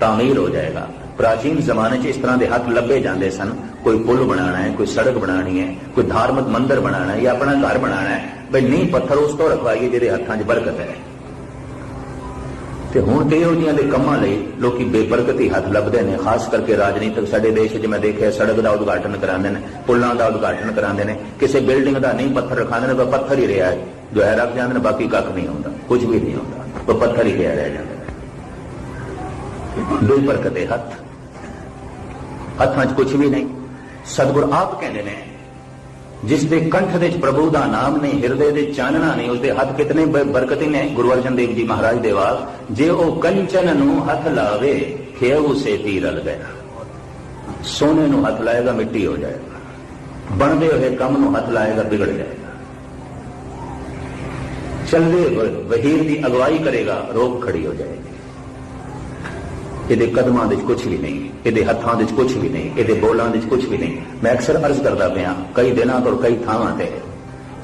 ਤਾਮੀਰ ਹੋ ਜਾਏਗਾ। ਪ੍ਰਾਚੀਨ ਜ਼ਮਾਨੇ 'ਚ ਇਸ ਤਰ੍ਹਾਂ ਦੇ ਹੱਥ ਲੱਭੇ ਜਾਂਦੇ ਸਨ। ਕੋਈ ਪੁਲ ਬਣਾਉਣਾ ਹੈ, ਕੋਈ ਸੜਕ ਬਣਾਉਣੀ ਹੈ, ਕੋਈ ਧਾਰਮਿਕ ਮੰਦਿਰ ਬਣਾਉਣਾ ਹੈ ਜਾਂ ਆਪਣਾ ਘਰ ਬਣਾਉਣਾ ਹੈ। ਬਈ ਨਹੀਂ ਪੱਥਰ ਉਸ ਤੋਂ ਰਖਵਾਈਏ ਜਿਹਦੇ ਹੱਥਾਂ 'ਚ ਬਰਕਤ ਹੈ। ਤੇ ਹੁਣ ਤੇ ਇਹੋ ਜਿਹੀਆਂ ਦੇ ਕੰਮਾਂ ਲਈ ਲੋਕੀ ਬੇਬਰਕਤੀ ਹੱਥ ਲੱਭਦੇ ਨੇ, ਖਾਸ ਕਰਕੇ ਰਾਜਨੀਤਿਕ ਸਾਡੇ ਦੇਸ਼ 'ਚ ਮੈਂ ਦੇਖਿਆ, ਸੜਕ ਦਾ ਉਦਘਾਟਨ ਕਰਾਉਂਦੇ ਨੇ, ਪੁਲਾਂ ਦਾ ਉਦਘਾਟਨ ਕਰਾਉਂਦੇ ਨੇ, ਕਿਸੇ ਬਿਲਡਿੰਗ ਦਾ ਨਹੀਂ ਪੱਥਰ ਰਖਾਉਂਦੇ ਨੇ ਬਸ ਪੱਥਰ ਹੀ ਰਿਹਾ ਹੈ। ਜੋ ਰੱਖ ਜਾਂਦੇ ਨੇ, ਬਾਕੀ ਕੱਖ ਨਹੀਂ ਹੁੰਦਾ, ਕੁਝ ਵੀ ਨਹੀਂ ਹੁੰਦਾ ਉਹ ਪੱਥਰ ਹੀ ਰਿਹਾ ਰਹਿ ਜਾਂਦਾ। ਬੇਬਰਕਤੇ ਹੱਥ। ਹੱਥਾਂ 'ਚ ਕੁਝ ਵੀ ਨਹੀਂ। ਸਤਿਗੁਰ ਆਪ ਕਹਿੰਦੇ ਨੇ ਜਿਸ ਦੇ ਕੰਠ ਵਿੱਚ ਪ੍ਰਭੂ ਦਾ ਨਾਮ ਨਹੀਂ ਹਿਰਦੇ ਦੇ ਚਾਨਣਾ ਨਹੀਂ ਉਸ ਦੇ ਹੱਥ ਕਿਤਨੇ ਬਰਕਤੀ ਨੇ, ਗੁਰੂ ਅਰਜਨ ਦੇਵ ਜੀ ਮਹਾਰਾਜ ਦੇ ਵਾਕ ਜੇ ਉਹ ਕੰਚਨ ਨੂੰ ਹੱਥ ਲਾਵੇ ਖੇਉ ਸੇ ਤੀਰ ਰਲ ਸੋਨੇ ਨੂੰ ਹੱਥ ਲਾਏਗਾ, ਮਿੱਟੀ ਹੋ ਜਾਏਗਾ। ਬਣਦੇ ਹੋਏ ਕੰਮ ਨੂੰ ਹੱਥ ਲਾਏਗਾ, ਵਿਗੜ ਜਾਏਗਾ। ਚੱਲਦੇ ਵਹੀਰ ਦੀ ਅਗਵਾਈ ਕਰੇਗਾ ਰੋਕ ਖੜੀ ਹੋ ਜਾਏਗੀ। ਇਹਦੇ ਕਦਮਾਂ ਵਿੱਚ ਕੁਝ ਵੀ ਨਹੀਂ, ਇਹਦੇ ਹੱਥਾਂ ਵਿੱਚ ਕੁਝ ਵੀ ਨਹੀਂ, ਇਹਦੇ ਬੋਲਾਂ ਵਿੱਚ ਕੁਝ ਵੀ ਨਹੀਂ। ਮੈਂ ਅਕਸਰ ਅਰਜ਼ ਕਰਦਾ ਪਿਆ, ਕਈ ਦਿਨਾਂ ਤੋਂ ਕਈ ਥਾਵਾਂ ਤੇ,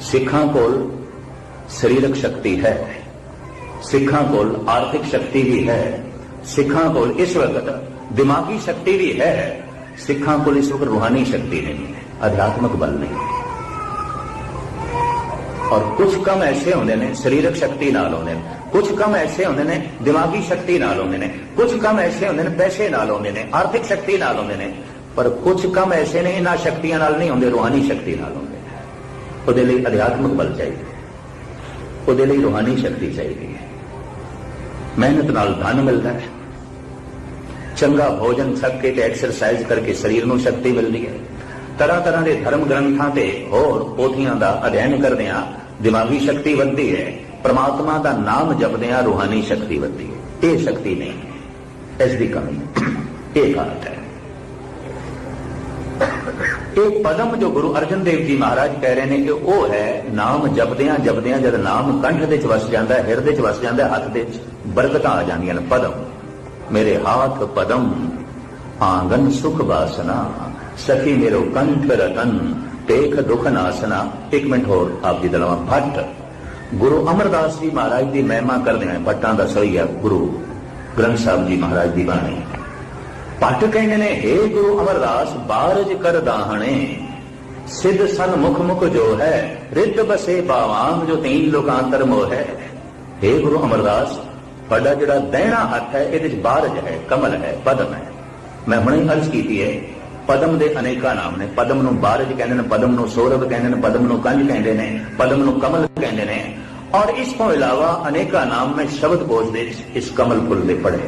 ਸਿੱਖਾਂ ਕੋਲ ਸਰੀਰਕ ਸ਼ਕਤੀ ਹੈ, ਸਿੱਖਾਂ ਕੋਲ ਆਰਥਿਕ ਸ਼ਕਤੀ ਵੀ ਹੈ, ਸਿੱਖਾਂ ਕੋਲ ਇਸ ਵਕਤ ਦਿਮਾਗੀ ਸ਼ਕਤੀ ਵੀ ਹੈ, ਸਿੱਖਾਂ ਕੋਲ ਇਸ ਵਕਤ ਰੂਹਾਨੀ ਸ਼ਕਤੀ ਨਹੀਂ ਹੈ ਅਧਿਆਤਮਕ ਬਲ ਨਹੀਂ। ਔਰ ਕੁਝ ਕੰਮ ਐਸੇ ਹੁੰਦੇ ਨੇ, ਸਰੀਰਕ ਸ਼ਕਤੀ ਨਾਲ ਹੁੰਦੇ ਨੇ ਕੁਝ ਕੰਮ ਐਸੇ ਹੁੰਦੇ ਨੇ, ਦਿਮਾਗੀ ਸ਼ਕਤੀ ਨਾਲ ਹੁੰਦੇ ਨੇ। ਕੁਝ ਕੰਮ ਐਸੇ ਹੁੰਦੇ ਨੇ, ਪੈਸੇ ਨਾਲ ਹੁੰਦੇ ਨੇ, ਆਰਥਿਕ ਸ਼ਕਤੀ ਨਾਲ ਹੁੰਦੇ ਨੇ। ਪਰ ਕੁਝ ਕੰਮ ਐਸੇ ਨੇ, ਇਹਨਾਂ ਸ਼ਕਤੀਆਂ ਨਾਲ ਨਹੀਂ ਹੁੰਦੇ, ਰੂਹਾਨੀ ਸ਼ਕਤੀ ਨਾਲ ਹੁੰਦੇ ਉਹਦੇ ਲਈ ਅਧਿਆਤਮਕ ਬਲ ਚਾਹੀਦਾ ਉਹਦੇ ਲਈ ਰੂਹਾਨੀ ਸ਼ਕਤੀ ਚਾਹੀਦੀ ਹੈ। ਮਿਹਨਤ ਨਾਲ ਧਨ ਮਿਲਦਾ ਹੈ। ਚੰਗਾ ਭੋਜਨ ਛਕ ਤੇ ਐਕਸਰਸਾਈਜ਼ ਕਰਕੇ ਸਰੀਰ ਨੂੰ ਸ਼ਕਤੀ ਮਿਲਦੀ ਹੈ। ਤਰ੍ਹਾਂ ਤਰ੍ਹਾਂ ਦੇ ਧਰਮ ਗ੍ਰੰਥਾਂ ਤੇ ਹੋਰ ਪੋਥੀਆਂ ਦਾ ਅਧਿਐਨ ਕਰਦਿਆਂ ਦਿਮਾਗੀ ਸ਼ਕਤੀ ਵੱਧਦੀ ਹੈ। ਪ੍ਰਮਾਤਮਾ ਦਾ ਨਾਮ ਜਪਦਿਆਂ ਰੂਹਾਨੀ ਸ਼ਕਤੀ ਵੱਧਦੀ ਹੈ। ਇਹ ਸ਼ਕਤੀ ਨਹੀਂ ਹੈ। ਇਸ ਦੀ ਕਮੀ ਇਹ ਘਾਟ ਹੈ। ਇਹ ਪਦਮ ਜੋ ਗੁਰੂ ਅਰਜਨ ਦੇਵ ਜੀ ਮਹਾਰਾਜ ਕਹਿ ਰਹੇ ਨੇ ਕਿ ਉਹ ਹੈ ਨਾਮ ਜਪਦਿਆਂ ਜਪਦਿਆਂ ਜਦ ਨਾਮ ਕੰਠ ਦੇ ਚ ਵਸ ਜਾਂਦਾ ਹੈ ਹਿਰਦੇ ਚ ਵਸ ਜਾਂਦਾ ਹੈ ਹੱਥ ਦੇ ਚ ਬਰਕਤਾਂ ਆ ਜਾਂਦੀਆਂ ਨੇ। ਪਦਮ, ਮੇਰੇ ਹਾਥ ਪਦਮ, ਆਂਗਨ ਸੁਖ ਵਾਸਨਾ, ਸਖੀ ਮੇਰੋ ਕੰਠ ਰਤਨ ਦੇਖ ਦੁਖ ਨਾਸਨਾ। ਇੱਕ ਮਿੰਟ ਹੋਰ ਆਪ ਜੀ ਦਲਵਾ ਭੱਟ ਗੁਰੂ ਅਮਰਦਾਸ ਜੀ ਮਹਾਰਾਜ ਦੀ ਮਹਿਮਾ ਕਰਦੇ ਨੇ ਭੱਟਾਂ ਦਾ ਸਹੀ ਗੁਰੂ ਗ੍ਰੰਥ ਸਾਹਿਬ ਜੀ ਮਹਾਰਾਜ ਦੀ ਬਾਣੀ। ਪੱਟ ਕਹਿੰਦੇ ਨੇ हे ਗੁਰੂ ਅਮਰਦਾਸ, ਬਾਰਜ ਕਰ ਦਾਹਣੇ। ਸਿੱਧ ਸਨ ਮੁਖ ਮੁਖ ਜੋ ਹੈ ਰਿੱਧ ਬਸੇ ਬਾਵਾਂਗ ਜੋ ਤੀਨ ਲੋਕਾਂਤਰ ਮੋਹ ਹੈ। हे ਗੁਰੂ ਅਮਰਦਾਸ, ਤੁਹਾਡਾ ਜਿਹੜਾ ਦਹਿਣਾ ਹੱਥ ਹੈ, ਇਹਦੇ ਵਿੱਚ ਬਾਰਜ ਹੈ, ਕਮਲ ਹੈ, ਪਦਮ ਹੈ। ਮੈਂ ਹੁਣੇ ਅਰਜ਼ ਕੀਤੀ ਹੈ ਪਦਮ ਦੇ ਅਨੇਕਾਂ ਨਾਮ ਨੇ। ਪਦਮ ਨੂੰ ਬਾਰਜ ਕਹਿੰਦੇ ਨੇ, ਪਦਮ ਨੂੰ ਸੌਰਵ ਕਹਿੰਦੇ ਨੇ, ਪਦਮ ਨੂੰ ਕੰਜ ਕਹਿੰਦੇ ਨੇ, ਪਦਮ ਨੂੰ ਕਮਲ ਕਹਿੰਦੇ ਨੇ। ਔਰ ਇਸ ਤੋਂ ਇਲਾਵਾ ਅਨੇਕਾਂ ਨਾਮ ਮੈਂ ਸ਼ਬਦ ਕੋਸ਼ ਦੇ ਇਸ ਕਮਲ ਫੁੱਲ ਦੇ ਪੜੇ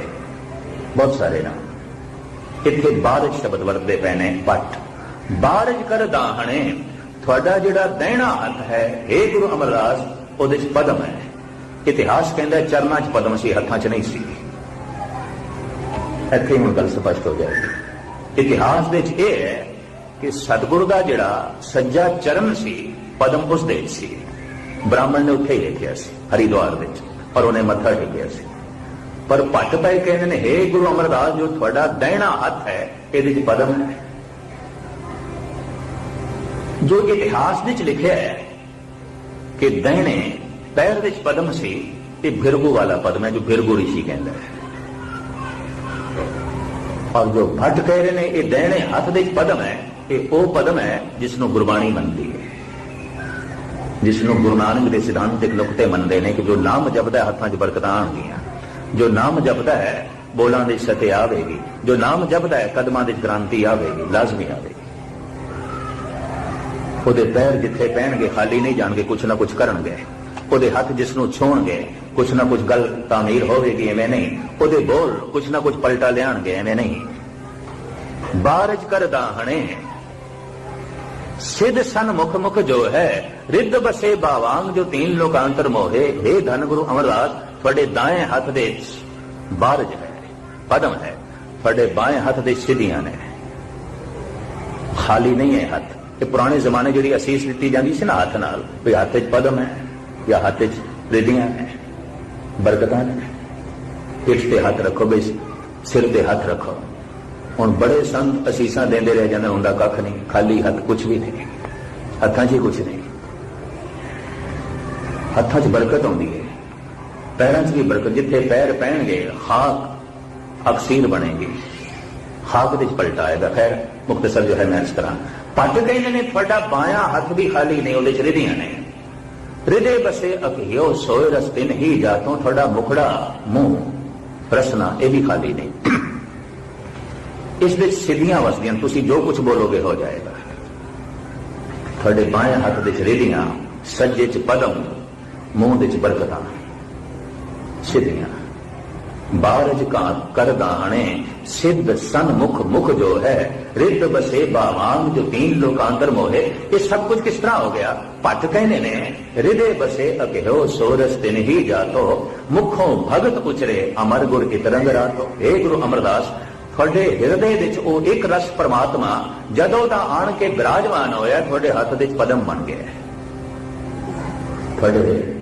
ਬਹੁਤ ਸਾਰੇ ਨਾਮ। ਇੱਥੇ ਬਾਰਜ ਸ਼ਬਦ ਵਰਤਦੇ ਪਏ ਨੇ ਪੱਟ ਬਾਰਜ ਕਰ ਦਾਹਣੇ, ਤੁਹਾਡਾ ਜਿਹੜਾ ਦਹਿਣਾ ਹੱਥ ਹੈ हे ਗੁਰੂ ਅਮਰਦਾਸ, ਉਹਦੇ ਚ ਪਦਮ ਹੈ। ਇਤਿਹਾਸ ਕਹਿੰਦਾ ਚਰਨਾਂ 'ਚ ਪਦਮ ਸੀ, ਹੱਥਾਂ 'ਚ ਨਹੀਂ ਸੀ। ਇੱਥੇ ਹੁਣ ਗੱਲ ਸਪਸ਼ਟ ਹੋ ਜਾਏਗੀ। ਇਤਿਹਾਸ ਵਿੱਚ ਇਹ ਹੈ ਕਿ ਸਤਿਗੁਰੂ ਦਾ ਜਿਹੜਾ ਸੱਜਾ ਚਰਨ ਸੀ, ਪਦਮ ਉਸ ਦੇ ਵਿੱਚ ਸੀ। ਬ੍ਰਾਹਮਣ ਨੇ ਉੱਥੇ ਹੀ ਰੱਖਿਆ ਸੀ, ਹਰਿਦੁਆਰ ਵਿੱਚ, ਪਰ ਉਹਨੇ ਮੱਥਾ ਟੇਕਿਆ ਸੀ। ਪਰ ਭੱਟ ਪਏ ਕਹਿੰਦੇ ਨੇ हे ਗੁਰੂ ਅਮਰਦਾਸ, ਜੋ ਤੁਹਾਡਾ ਦਹਿਣਾ ਹੱਥ ਹੈ, ਇਹਦੇ ਵਿੱਚ ਪਦਮ ਹੈ। ਜੋ ਇਤਿਹਾਸ ਵਿੱਚ ਲਿਖਿਆ ਹੈ ਕਿ ਦਹਿਣੇ ਪੈਰ ਵਿੱਚ ਪਦਮ ਸੀ, ਇਹ ਬਿਰਗੂ ਵਾਲਾ ਪਦਮ ਹੈ, ਜੋ ਬਿਰਗੂ ਰਿਸ਼ੀ ਕਹਿੰਦਾ ਹੈ। ਔਰ ਜੋ ਭੱਟ ਕਹਿ ਰਹੇ ਨੇ, ਇਹ ਦਹਿਣੇ ਹੱਥ ਦੇ ਪਦਮ ਹੈ, ਇਹ ਉਹ ਪਦਮ ਹੈ ਜਿਸ ਨੂੰ ਗੁਰਬਾਣੀ ਮੰਨਦੀ ਹੈ। ਜਿਸ ਨੂੰ ਗੁਰੂ ਨਾਨਕ ਦੇ ਸਿਧਾਂਤਿਕ ਨੁਕਤੇ ਮੰਨਦੇ ਨੇ ਕਿ ਜੋ ਨਾਮ ਜਪਦਾ ਹੱਥਾਂ 'ਚ ਬਰਕਤਾਂ ਆਉਣਗੀਆਂ। ਜੋ ਨਾਮ ਜਪਦਾ ਹੈ, ਬੋਲਾਂ ਦੇ ਸਤੇ ਆਵੇਗੀ। ਜੋ ਨਾਮ ਜਪਦਾ ਹੈ, ਕਦਮਾਂ ਦੇ ਕ੍ਰਾਂਤੀ ਆਵੇਗੀ, ਲਾਜ਼ਮੀ ਆਵੇਗੀ। ਉਹਦੇ ਪੈਰ ਜਿੱਥੇ ਪੈਣਗੇ, ਖਾਲੀ ਨਹੀਂ ਜਾਣਗੇ, ਕੁਛ ਨਾ ਕੁਛ ਕਰਨਗੇ। ਉਹਦੇ ਹੱਥ ਜਿਸ ਨੂੰ ਛੋਣਗੇ ਕੁਛ ਨਾ ਕੁਛ ਗਲ ਤਾਮੀਰ ਹੋਵੇਗੀ ਐਵੇਂ ਨਹੀਂ। ਉਹਦੇ ਬੋਲ ਕੁਛ ਨਾ ਕੁਛ ਪਲਟਾ ਲਿਆਣਗੇ ਐਵੇਂ ਨਹੀਂ। ਬਾਰਜ ਕਰਦਾ ਹਣੇ। ਸਿਧ ਸਨ ਮੁਖ ਮੁਖ ਜੋ ਹੈ, ਰਿੱਧ ਬਸੇ ਬਾਵਾਂਗ ਜੋ ਤੀਨ ਲੋਕਾਂਤਰ ਮੋਹੇ। हे ਧਨ ਗੁਰੂ ਅਮਰਦਾਸ, ਤੁਹਾਡੇ ਦਾਏ ਹੱਥ ਦੇ ਬਾਰਜ ਹੈ, ਪਦਮ ਹੈ। ਤੁਹਾਡੇ ਬਾਏ ਹੱਥ ਦੇ ਸਿੱਧੀਆਂ ਨੇ। ਖਾਲੀ ਨਹੀਂ ਹੈ ਹੱਥ। ਇਹ ਪੁਰਾਣੇ ਜ਼ਮਾਨੇ ਜਿਹੜੀ ਅਸੀਸ ਦਿੱਤੀ ਜਾਂਦੀ ਸੀ ਨਾ ਹੱਥ ਨਾਲ, ਵੀ ਹੱਥ 'ਚ ਪਦਮ ਹੈ। ਜਾਂ ਹੱਥ 'ਚ ਰਿੱਧੀਆਂ ਬਰਕਤਾਂ ਨੇ ਪਿੱਠ ਤੇ ਹੱਥ ਰੱਖੋ ਬਈ ਸਿਰ ਤੇ ਹੱਥ ਰੱਖੋ ਹੁਣ ਬੜੇ ਸੰਤ ਅਸੀਸਾਂ ਦਿੰਦੇ ਰਹਿ ਜਾਂਦੇ ਹੁੰਦਾ ਕੱਖ ਨਹੀਂ ਖਾਲੀ ਹੱਥ ਕੁਝ ਵੀ ਨਹੀਂ ਹੱਥਾਂ 'ਚ ਹੀ ਕੁਝ ਨਹੀਂ ਹੱਥਾਂ 'ਚ ਬਰਕਤ ਆਉਂਦੀ ਹੈ ਪੈਰਾਂ 'ਚ ਵੀ ਬਰਕਤ ਜਿੱਥੇ ਪੈਰ ਪੈਣਗੇ ਖਾਕ ਅਕਸੀਰ ਬਣੇਗੀ ਖਾਕ ਦੇ 'ਚ ਪਲਟਾ ਆਏਗਾ ਖੈਰ ਮੁਖਤਸਰ ਜੋ ਹੈ ਮੈਂ ਇਸ ਤਰ੍ਹਾਂ ਪੱਟ ਕਹਿੰਦੇ ਨੇ ਤੁਹਾਡਾ ਬਾਇਆ ਹੱਥ ਵੀ ਖਾਲੀ ਨਹੀਂ ਉਹਦੇ 'ਚ ਰਿਧੀਆਂ ਨੇ ਰਿਦੇ ਬਸੇ ਅਕਿਓ ਸੋਏ ਰਸਤੇ ਨਹੀਂ ਜਾਤੋਂ ਤੁਹਾਡਾ ਮੁਖੜਾ ਮੂੰਹ। ਰਸਨਾ ਇਹ ਵੀ ਖਾਲੀ ਨਹੀਂ। ਇਸ ਵਿੱਚ ਸਿੱਧੀਆਂ ਵਸਦੀਆਂ, ਤੁਸੀਂ ਜੋ ਕੁਝ ਬੋਲੋਗੇ ਹੋ ਜਾਏਗਾ। ਤੁਹਾਡੇ ਬਾएं ਹੱਥ ਦੇ ਚ ਰੇਡੀਆਂ ਸੱਜੇ ਚ ਪਦਮ, ਮੂੰਹ ਦੇ ਚ ਬਰਕਤਾਂ। ਸਿੱਧੀਆਂ। ਬਾਰਜ ਕਾ ਕਰ ਦਾਣੇ ਸਿੱਧ ਸਨ ਮੁਖ ਮੁਖ ਜੋ ਹੈ, ਰਿੱਧ ਬਸੇ ਬਾਵਾਂਗ ਜੋ ਤੀਨ ਲੋਕਾਂਤਰ ਮੋਹੇ, ਇਹ ਸਭ ਕੁਝ ਕਿਸ ਤਰ੍ਹਾਂ ਹੋ ਗਿਆ? ਭੱਟ ਕਹਿੰਦੇ ਨੇ, ਰਿਦੇ ਬਸੇ ਅਕਿਓ ਸੋਰਸ ਤਿਨ ਹੀ ਜਾਤੋ, ਮੁਖੋਂ ਭਗਤ ਉਚਰੇ ਅਮਰ ਗੁਰ ਇਤਰੰਗ हे ਗੁਰੂ ਅਮਰਦਾਸ, ਤੁਹਾਡੇ ਹਿਰਦੇ ਵਿੱਚ ਉਹ ਇੱਕ ਰਸ ਪਰਮਾਤਮਾ, ਜਦੋਂ ਦਾ ਆਣ ਕੇ ਬਿਰਾਜਮਾਨ ਹੋਇਆ, ਤੁਹਾਡੇ ਹੱਥ ਦੇ ਵਿੱਚ ਪਦਮ ਬਣ ਗਿਆ। ਤੁਹਾਡੇ